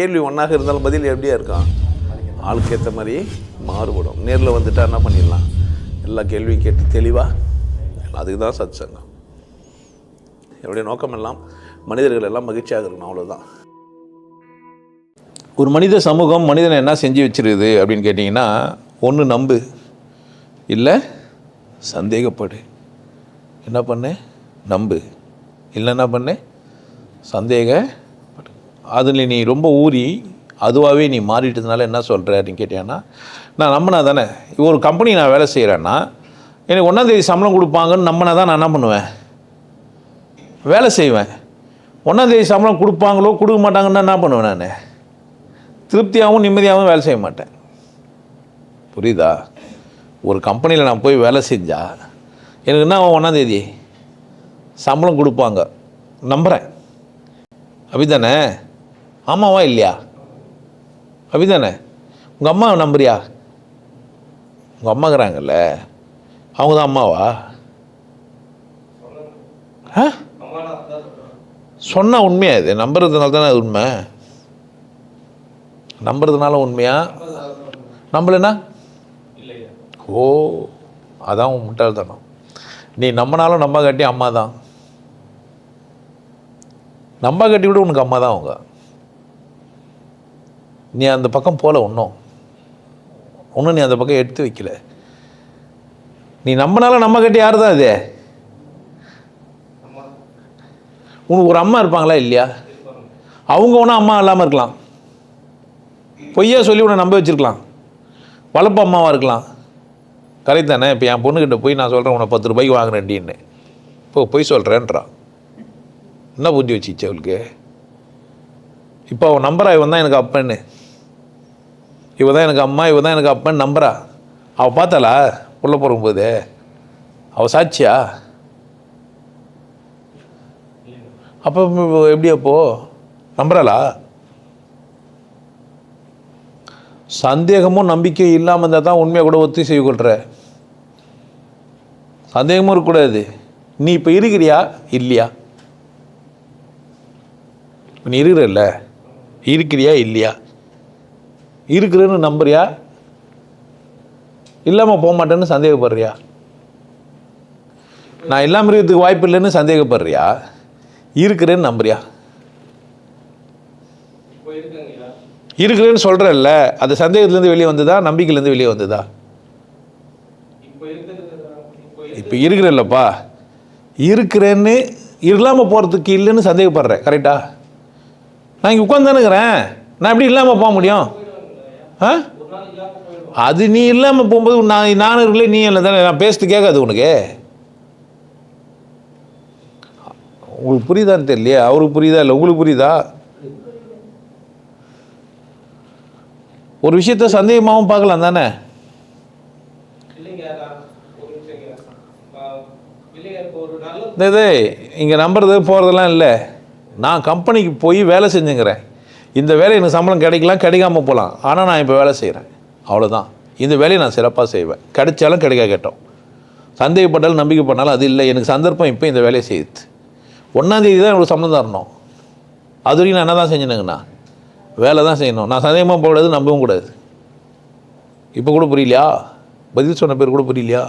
கேள்வி ஒன்றாக இருந்தாலும் பதில் எப்படியா இருக்கான் ஆளுக்கு ஏற்ற மாதிரி மாறுபடும். நேரில் வந்துட்டா என்ன பண்ணிடலாம்? எல்லா கேள்வியும் கேட்டு தெளிவாக அதுக்கு தான் சத் சங்கம் என்னுடைய நோக்கம் எல்லாம் மனிதர்கள் எல்லாம் மகிழ்ச்சியாக இருக்கணும் அவ்வளோதான் ஒரு மனித சமூகம் மனிதனை என்ன செஞ்சு வச்சிருக்குது அப்படின்னு கேட்டிங்கன்னா ஒன்று நம்பு இல்லை சந்தேகப்படு. என்ன பண்ணு? நம்பு. இல்லை என்ன பண்ணு? சந்தேக அதில் நீ ரொம்ப ஊறி அதுவாகவே நீ மாறிட்டதுனால என்ன சொல்கிற அப்படின்னு கேட்டியான்னா நான் நம்பினா தானே ஒரு கம்பெனி நான் வேலை செய்கிறேன்னா எனக்கு ஒன்றாந்தேதி சம்பளம் கொடுப்பாங்கன்னு நம்பினா தான் நான் என்ன பண்ணுவேன்? வேலை செய்வேன். ஒன்றாந்தேதி சம்பளம் கொடுப்பாங்களோ கொடுக்க மாட்டாங்கன்னா என்ன பண்ணுவேன் நான்? திருப்தியாகவும் நிம்மதியாகவும் வேலை செய்ய மாட்டேன். புரியுதா? ஒரு கம்பெனியில் நான் போய் வேலை செஞ்சால் எனக்கு என்ன ஆகும் ஒன்றாந்தேதி சம்பளம் கொடுப்பாங்க. நம்புகிறேன் அப்படிதானே ஆமாவா இல்லையா? அப்படிதானே? உங்கள் அம்மா நம்புறியா? உங்கள் அம்மாங்கிறாங்கல்ல அவங்க தான் அம்மாவா? ஆ? சொன்னால் உண்மையா இது? நம்புறதுனால தானே அது உண்மை? நம்புறதுனால உண்மையா? நம்பலைன்னா? ஓ அதான் உன் முட்டாள்தனம். நீ நம்பினாலும் நம்ப கட்டி அம்மா தான் நம்ப கட்டி விட உனக்கு அம்மா தான் அவங்க. நீ அந்த பக்கம் போல ஒன்றும் ஒன்றும் நீ அந்த பக்கம் எடுத்து வைக்கல. நீ நம்பினாலும் நம்ம கட்டி யார் தான் இது? உனக்கு ஒரு அம்மா இருப்பாங்களா இல்லையா? அவங்க ஒன்றும் அம்மா இல்லாமல் இருக்கலாம். பொய்யா சொல்லி உன்னை நம்ப வச்சுருக்கலாம். வளர்ப்பு அம்மாவாக இருக்கலாம். கரெக்ட் தானே இப்போ என் பொண்ணுக்கிட்ட போய் நான் சொல்கிறேன் உன்னை பத்து ரூபாய்க்கு வாங்கினேன்டின்னு இப்போ பொய் சொல்கிறேன்றா என்ன புத்தி வச்சுச்சு அவளுக்கு? இப்போ அவன் நம்பர் ஆகி வந்தால் எனக்கு அப்பன்னு. இவ தான் எனக்கு அம்மா இவ தான் எனக்கு அப்பன்னு நம்புறா. அவள் பார்த்தாளா? உள்ள போகும்போது அவள் சாட்சியா? அப்போ எப்படி அப்போ? நம்புறாளா? சந்தேகமும் நம்பிக்கையும் இல்லாமல் இருந்தால் தான் உண்மையை கூட ஒத்தி செய்ய கொள்கிற சந்தேகமும் இருக்கக்கூடாது. நீ இப்போ இருக்கிறியா? இல்லையா. இப்ப நீ இருக்கிறல்ல. இருக்கிறியா? இல்லையா. இருக்கிறேன்னு நம்புறியா? இல்லாமல் போக மாட்டேன்னு சந்தேகப்படுறியா? நான் இல்லாமல் இருக்கிறதுக்கு வாய்ப்பு இல்லைன்னு சந்தேகப்படுறியா? இருக்கிறேன்னு நம்புறியா? இருக்கிறேன்னு சொல்கிறல்ல அது சந்தேகத்துலேருந்து வெளியே வந்ததா? நம்பிக்கையிலேருந்து வெளியே வந்ததா? இப்போ இருக்கிறல்லப்பா இருக்கிறேன்னு இல்லாமல் போகிறதுக்கு இல்லைன்னு சந்தேகப்படுறேன் கரெக்டாக நான் இங்கே உட்காந்துதானுங்கிறேன் நான் எப்படி இல்லாமல் போக முடியும்? அது நீ இல்லாமல் போகும்போது நான் நானும் இருக்கல நீ இல்லை தானே? நான் பேசுறது கேட்காது உனக்கு. உங்களுக்கு புரியுதான்னு தெரியலையே? அவருக்கு புரியுதா இல்லை? உங்களுக்கு புரியுதா? ஒரு விஷயத்த சந்தேகமாகவும் பார்க்கலாம் தானே? ஆ, இது இங்கே நம்புறது போகிறதெல்லாம் இல்லை. நான் கம்பெனிக்கு போய் வேலை செஞ்சுங்கிறேன். இந்த வேலை எனக்கு சம்பளம் கிடைக்கலாம் கிடைக்காம போகலாம். ஆனால் நான் இப்போ வேலை செய்கிறேன் அவ்வளோதான் இந்த வேலையை நான் சிறப்பாக செய்வேன். கிடைச்சாலும் கிடைக்க கேட்டோம். சந்தேகப்பட்டாலும் நம்பிக்கை பண்ணாலும் அது இல்லை. எனக்கு சந்தர்ப்பம் இப்போ இந்த வேலையை செய்யுது ஒன்றாந்தேதி தான் எனக்கு சம்பளம் தரணும். அது வரைக்கும் நான் என்ன தான் செஞ்சினுங்கண்ணா? வேலை தான் செய்யணும். நான் சந்தேகமாக போகக்கூடாது நம்பவும் கூடாது. இப்போ கூட புரியலையா? பதில் சொன்ன பேர் கூட புரியலையா?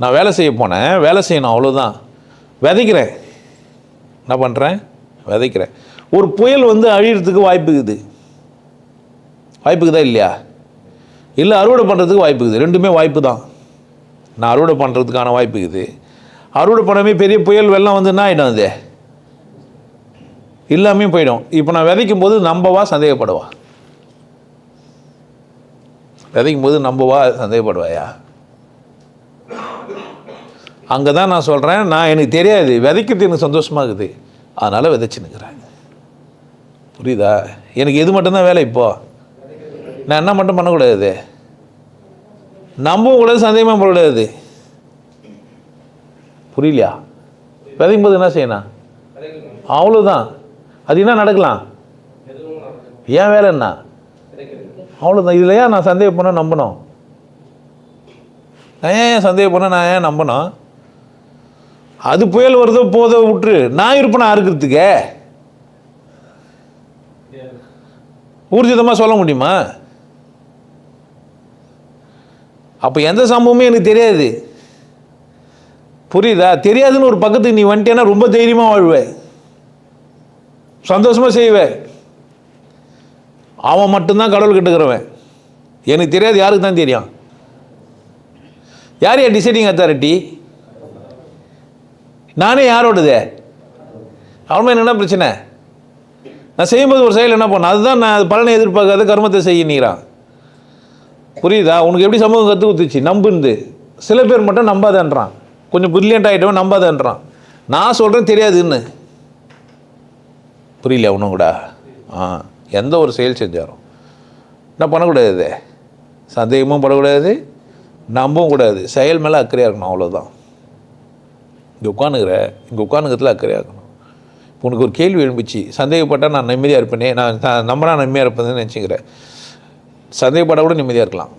நான் வேலை செய்ய போனேன். வேலை செய்யணும் அவ்வளோதான் விதைக்கிறேன். என்ன பண்ணுறேன் விதைக்கிறேன். ஒரு புயல் வந்து அழியறதுக்கு வாய்ப்பு இருக்குது. வாய்ப்புக்குதா இல்லையா? இல்லை அறுவடை பண்ணுறதுக்கு வாய்ப்பு இருக்குது. ரெண்டுமே வாய்ப்பு தான். நான் அறுவடை பண்ணுறதுக்கான வாய்ப்பு இருக்குது. அறுவடை பண்ணமே பெரிய புயல் வெள்ளம் வந்து என்ன ஆகிடும் அது? எல்லாமே போயிடும். இப்போ நான் விதைக்கும் போது நம்பவா சந்தேகப்படுவா? விதைக்கும் போது நம்பவா சந்தேகப்படுவாயா? அங்கே தான் நான் சொல்கிறேன் நான் எனக்கு தெரியாது. விதைக்கிறது எனக்கு சந்தோஷமாக இருக்குது. அதனால் விதைச்சுன்னுக்கிறேன். புரியுதா? எனக்கு எது மட்டும்தான் வேலை இப்போ? நான் என்ன மட்டும் பண்ணக்கூடாது நம்பவும் கூடாது சந்தேகமாக போடக்கூடாது புரியலையா? விதைக்கும் போது என்ன செய்யணும்? அவ்வளோதான் அது என்ன நடக்கலாம்? ஏன் வேலை என்ன? அவ்வளோதான் இதில் ஏன் நான் போனால் நம்பணும்? நான் ஏன் சந்தேகம் போனால் நான் ஏன் நம்பணும்? அது புயல் வருதோ போதோ விட்டுரு. நான் இருப்பேனா அறுக்கிறதுக்கே. ஊர்ஜிதமாக சொல்ல முடியுமா? அப்போ எந்த சம்பவமே எனக்கு தெரியாது. புரியுதா? தெரியாதுன்னு ஒரு பக்கத்துக்கு நீ வந்துட்டேன்னா ரொம்ப தைரியமாக வாழ்வ. சந்தோஷமாக செய்வ. அவன் மட்டும்தான் கடவுள் கிட்டுக்கிறவன். எனக்கு தெரியாது யாருக்கு தான் தெரியும். யார் யார் டிசைடிங் அத்தாரிட்டி நானே யாரோடது? அவன் என்னென்ன பிரச்சனை? நான் செய்யும்போது ஒரு செயல் என்ன பண்ண அதுதான் நான் அது பலனை எதிர்பார்க்காத கர்மத்தை செய்யினீரான் புரியுதா? உனக்கு எப்படி சமூகம் கற்று கொடுத்துச்சு? நம்புந்து. சில பேர் மட்டும் நம்பாதன்றான். கொஞ்சம் பிரில்லியண்ட் ஆகிட்டவன் நம்பாதன்றான். நான் சொல்கிறேன் தெரியாதுன்னு. புரியல ஒன்றும் கூட? ஆ எந்த ஒரு செயல் செஞ்சாலும். என்ன பண்ணக்கூடாது சந்தேகமும் படக்கூடாது. நம்பவும் கூடாது. செயல் மேலே அக்கறையாக இருக்கணும் அவ்வளோதான் இங்கே உட்காந்துக்கிற இங்கே உட்காந்துக்கிறதுல அக்கறையாக இருக்கணும். உனக்கு ஒரு கேள்வி எழும்பிச்சு சந்தேகப்பட்டால் நான் நிம்மதியாக இருப்பேனே நான் நான் நம்பினா நிம்மதியாக இருப்பேன்னு நினச்சிக்கிறேன் சந்தேகப்பட கூட நிம்மதியாக இருக்கலாம்.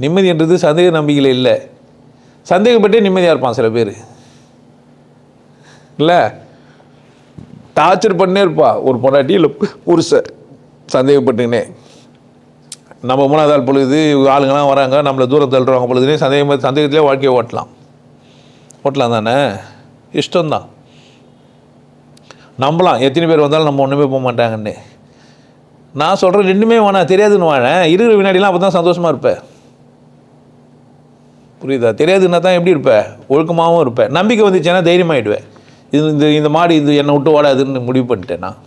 நிம்மதின்றது சந்தேக நம்பிக்கையில் இல்லை. சந்தேகப்பட்டே நிம்மதியாக இருப்பான் சில பேர். இல்லை? டார்ச்சர் பண்ணே இருப்பா. ஒரு பொண்டாட்டி இல்லை புருஷன் சந்தேகப்பட்டுக்கினே. நம்ம மூணாவது ஆள் பொழுது ஆளுங்கெல்லாம் வராங்க நம்மளை தூரம் தள்ளுறவங்க பொழுதுனே சந்தேகம் சந்தேகத்திலே வாழ்க்கையை ஓட்டலாம். ஓட்டலாம் தானே? இஷ்டம்தான். நம்பலாம். எத்தனை பேர் வந்தாலும் நம்ம ஒன்றுமே போக மாட்டாங்கன்னு. நான் சொல்கிறேன் ரெண்டுமே வேணாம். தெரியாதுன்னு வாழேன் இருக்கிற வினாடிலாம் அப்போ தான் சந்தோஷமாக இருப்பேன் புரியுதா? தெரியாதுன்னா தான் எப்படி இருப்பேன் ஒழுக்கமாகவும் இருப்பேன் நம்பிக்கை வந்துச்சுன்னா தைரியமாகிடுவேன் இது இந்த இந்த மாடு இது என்னை விட்டு ஓடாதுன்னு முடிவு பண்ணிட்டேன் நான்.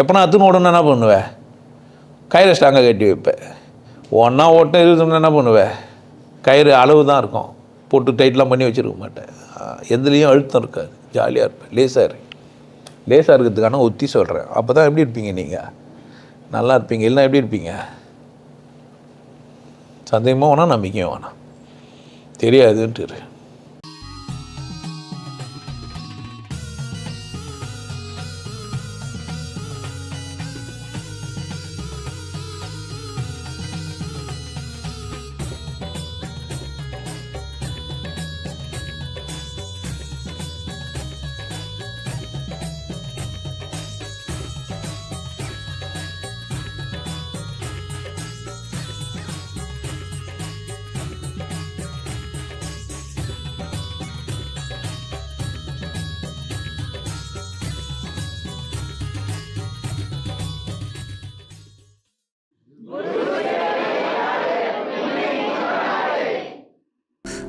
எப்போனா அத்துன்னு ஓடணும்னா என்ன பண்ணுவேன் கயிறை ஸ்ட்ராங்காக கட்டி வைப்பேன் ஒன்றா ஓட்டம் இருந்தோம்னா என்ன பண்ணுவேன் கயிறு அளவு தான் இருக்கும். போட்டு டைட்லாம் பண்ணி வச்சிருக்க மாட்டேன். எதுலேயும் அழுத்தம் இருக்காது. ஜாலியாக இருப்பேன் லேசாக இரு லேசாக இருக்கிறதுக்கான ஒத்தி சொல்கிறேன் அப்போ தான் எப்படி இருப்பீங்க நீங்கள் நல்லா இருப்பீங்க இல்லைன்னா எப்படி இருப்பீங்க? சந்தேகமாக வேணாம் நம்பிக்கையும் வேணாம். தெரியாதுன்ட்டு